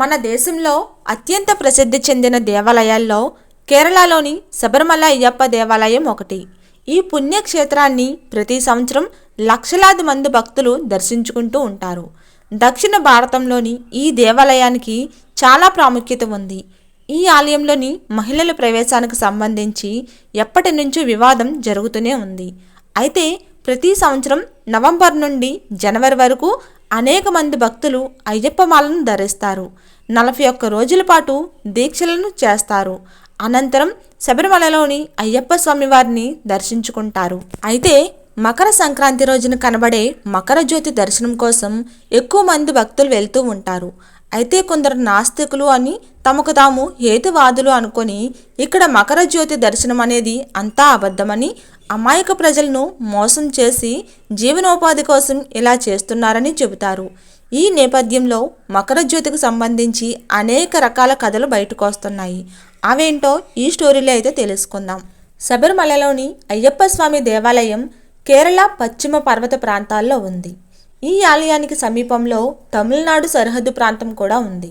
మన దేశంలో అత్యంత ప్రసిద్ధి చెందిన దేవాలయాల్లో కేరళలోని శబరిమల అయ్యప్ప దేవాలయం ఒకటి. ఈ పుణ్యక్షేత్రాన్ని ప్రతి సంవత్సరం లక్షలాది మంది భక్తులు దర్శించుకుంటూ ఉంటారు. దక్షిణ భారతంలోని ఈ దేవాలయానికి చాలా ప్రాముఖ్యత ఉంది. ఈ ఆలయంలోని మహిళల ప్రవేశానికి సంబంధించి ఎప్పటి నుంచో వివాదం జరుగుతూనే ఉంది. అయితే ప్రతి సంవత్సరం నవంబర్ నుండి జనవరి వరకు అనేక మంది భక్తులు అయ్యప్ప మాలను ధరిస్తారు. నలభై ఒక్క రోజుల పాటు దీక్షలను చేస్తారు. అనంతరం శబరిమలలోని అయ్యప్ప స్వామి వారిని దర్శించుకుంటారు. అయితే మకర సంక్రాంతి రోజున కనబడే మకర జ్యోతి దర్శనం కోసం ఎక్కువ మంది భక్తులు వెళ్తూ ఉంటారు. అయితే కొందరు నాస్తికులు అని తమకు తాము హేతువాదులు అనుకొని ఇక్కడ మకర జ్యోతి దర్శనం అనేది అంతా అబద్ధమని అమాయక ప్రజలను మోసం చేసి జీవనోపాధి కోసం ఇలా చేస్తున్నారని చెబుతారు. ఈ నేపథ్యంలో మకర జ్యోతికి సంబంధించి అనేక రకాల కథలు బయటకు వస్తున్నాయి. అవేంటో ఈ స్టోరీలో అయితే తెలుసుకుందాం. శబరిమలలోని అయ్యప్ప స్వామి దేవాలయం కేరళ పశ్చిమ పర్వత ప్రాంతాల్లో ఉంది. ఈ ఆలయానికి సమీపంలో తమిళనాడు సరిహద్దు ప్రాంతం కూడా ఉంది.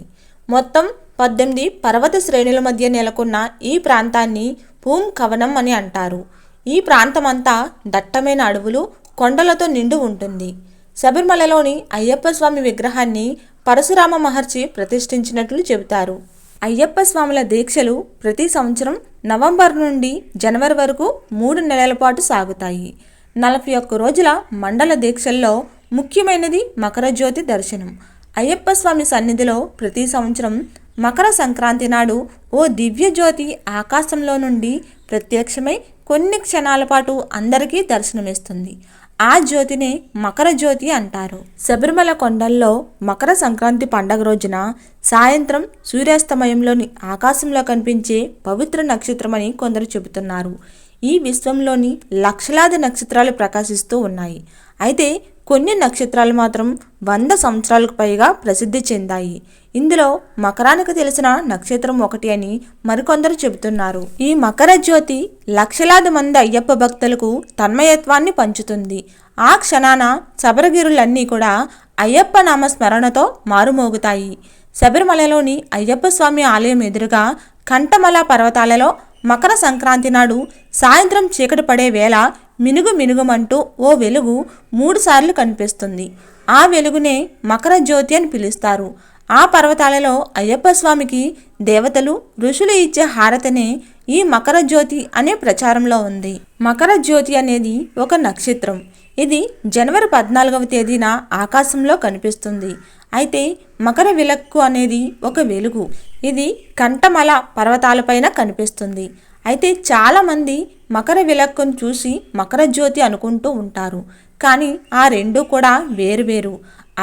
మొత్తం పద్దెనిమిది పర్వత శ్రేణుల మధ్య నెలకొన్న ఈ ప్రాంతాన్ని భూమ్ కవనం అని అంటారు. ఈ ప్రాంతమంతా దట్టమైన అడవులు కొండలతో నిండి ఉంటుంది. శబరిమలలోని అయ్యప్ప స్వామి విగ్రహాన్ని పరశురామ మహర్షి ప్రతిష్ఠించినట్లు చెబుతారు. అయ్యప్ప స్వాముల దీక్షలు ప్రతి సంవత్సరం నవంబర్ నుండి జనవరి వరకు మూడు నెలల పాటు సాగుతాయి. నలభై ఒక్క రోజుల మండల దీక్షల్లో ముఖ్యమైనది మకర జ్యోతి దర్శనం. అయ్యప్ప స్వామి సన్నిధిలో ప్రతి సంవత్సరం మకర సంక్రాంతి నాడు ఓ దివ్య జ్యోతి ఆకాశంలో నుండి ప్రత్యక్షమై కొన్ని క్షణాల పాటు అందరికీ దర్శనమిస్తుంది. ఆ జ్యోతిని మకర జ్యోతి అంటారు. శబరిమల కొండల్లో మకర సంక్రాంతి పండగ రోజున సాయంత్రం సూర్యాస్తమయంలోని ఆకాశంలో కనిపించే పవిత్ర నక్షత్రమని కొందరు చెబుతున్నారు. ఈ విశ్వంలోని లక్షలాది నక్షత్రాలు ప్రకాశిస్తూ ఉన్నాయి. అయితే కొన్ని నక్షత్రాలు మాత్రం వంద సంవత్సరాలకు పైగా ప్రసిద్ధి చెందాయి. ఇందులో మకరానికి తెలిసిన నక్షత్రం ఒకటి అని మరికొందరు చెబుతున్నారు. ఈ మకర జ్యోతి లక్షలాది మంది అయ్యప్ప భక్తులకు తన్మయత్వాన్ని పంచుతుంది. ఆ క్షణాన శబరగిరులన్నీ కూడా అయ్యప్ప నామ స్మరణతో మారుమోగుతాయి. శబరిమలలోని అయ్యప్ప స్వామి ఆలయం ఎదురుగా కంఠమల పర్వతాలలో మకర సంక్రాంతి నాడు సాయంత్రం చీకటి పడే వేళ మినుగు మినుగుమంటూ ఓ వెలుగు మూడుసార్లు కనిపిస్తుంది. ఆ వెలుగునే మకర జ్యోతి అని పిలుస్తారు. ఆ పర్వతాలలో అయ్యప్ప స్వామికి దేవతలు ఋషులు ఇచ్చే హారతనే ఈ మకర జ్యోతి అనే ప్రచారంలో ఉంది. మకర జ్యోతి అనేది ఒక నక్షత్రం. ఇది జనవరి పద్నాలుగవ తేదీన ఆకాశంలో కనిపిస్తుంది. అయితే మకర విలక్కు అనేది ఒక వెలుగు. ఇది కంఠమల పర్వతాలపైన కనిపిస్తుంది. అయితే చాలామంది మకర విలక్కును చూసి మకర జ్యోతి అనుకుంటూ ఉంటారు. కానీ ఆ రెండు కూడా వేరువేరు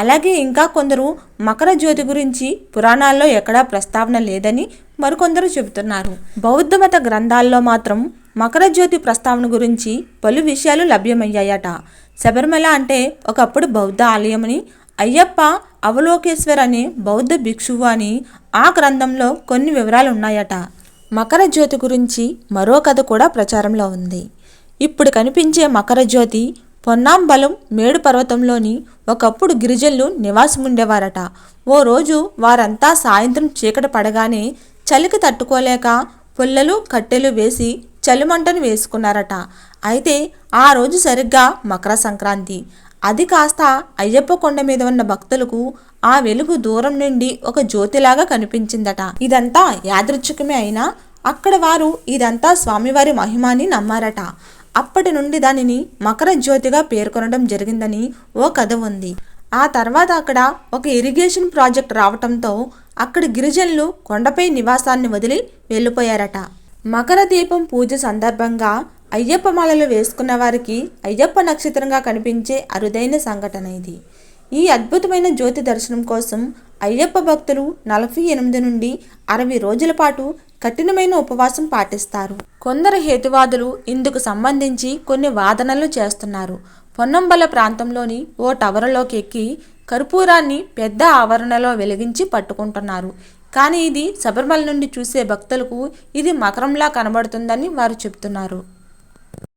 అలాగే ఇంకా కొందరు మకర జ్యోతి గురించి పురాణాల్లో ఎక్కడా ప్రస్తావన లేదని మరికొందరు చెబుతున్నారు. బౌద్ధ మత గ్రంథాల్లో మాత్రం మకర జ్యోతి ప్రస్తావన గురించి పలు విషయాలు లభ్యమయ్యాయట. శబరిమల అంటే ఒకప్పుడు బౌద్ధ ఆలయమని అయ్యప్ప అవలోకేశ్వర్ అనే బౌద్ధ భిక్షువు అని ఆ గ్రంథంలో కొన్ని వివరాలు ఉన్నాయట మకర జ్యోతి గురించి మరో కథ కూడా ప్రచారంలో ఉంది. ఇప్పుడు కనిపించే మకర జ్యోతి పొన్నాంబలం మేడు పర్వతంలోని ఒకప్పుడు గిరిజనులు నివాసం ఉండేవారట. ఓ రోజు వారంతా సాయంత్రం చీకటి పడగానే చలికి తట్టుకోలేక పుల్లలు కట్టెలు వేసి చలిమంటను వేసుకున్నారట. అయితే ఆ రోజు సరిగ్గా మకర సంక్రాంతి. అది కాస్త అయ్యప్ప కొండ మీద ఉన్న భక్తులకు ఆ వెలుగు దూరం నుండి ఒక జ్యోతిలాగా కనిపించిందట. ఇదంతా యాదృచ్ఛికమే అయినా అక్కడ వారు ఇదంతా స్వామివారి మహిమాని నమ్మారట. అప్పటి నుండి దానిని మకర జ్యోతిగా పేర్కొనడం జరిగిందని ఓ కథ ఉంది. ఆ తర్వాత అక్కడ ఒక ఇరిగేషన్ ప్రాజెక్ట్ రావటంతో అక్కడ గిరిజనులు కొండపై నివాసాన్ని వదిలి వెళ్ళిపోయారట. మకర దీపం పూజ సందర్భంగా అయ్యప్ప మాలలు వేసుకున్న వారికి అయ్యప్ప నక్షత్రంగా కనిపించే అరుదైన సంఘటన ఇది. ఈ అద్భుతమైన జ్యోతి దర్శనం కోసం అయ్యప్ప భక్తులు నలభై ఎనిమిది నుండి అరవై రోజుల పాటు కఠినమైన ఉపవాసం పాటిస్తారు. కొందరు హేతువాదులు ఇందుకు సంబంధించి కొన్ని వాదనలు చేస్తున్నారు. పొన్నంబల ప్రాంతంలోని ఓ టవరులోకి ఎక్కి కర్పూరాన్ని పెద్ద ఆవరణలో వెలిగించి పట్టుకుంటున్నారు. కానీ ఇది శబరిమల నుండి చూసే భక్తులకు ఇది మకరంలా కనబడుతుందని వారు చెబుతున్నారు